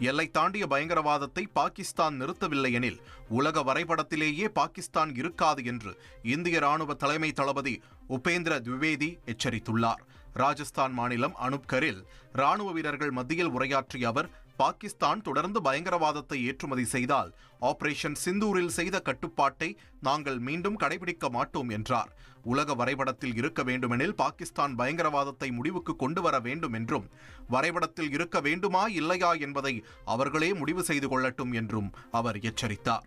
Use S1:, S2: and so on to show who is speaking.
S1: எல்லை தாண்டிய பயங்கரவாதத்தை பாகிஸ்தான் நிறுத்தவில்லை எனில் உலக வரைபடத்திலேயே பாகிஸ்தான் இருக்காது என்று இந்திய ராணுவ தலைமை தளபதி உபேந்திர திவேதி எச்சரித்துள்ளார். ராஜஸ்தான் மாநிலம் அனுப்கரில் ராணுவ வீரர்கள் மத்தியில் உரையாற்றிய அவர் பாகிஸ்தான் தொடர்ந்து பயங்கரவாதத்தை ஏற்றுமதி செய்தால் ஆபரேஷன் சிந்தூரில் செய்த கட்டுப்பாட்டை நாங்கள் மீண்டும் கடைபிடிக்க மாட்டோம் என்றார். உலக வரைபடத்தில் இருக்க வேண்டுமெனில் பாகிஸ்தான் பயங்கரவாதத்தை முடிவுக்கு கொண்டு வர வேண்டும் என்றும் வரைபடத்தில் இருக்க வேண்டுமா இல்லையா என்பதை அவர்களே முடிவு செய்து கொள்ளட்டும் என்றும் அவர் எச்சரித்தார்.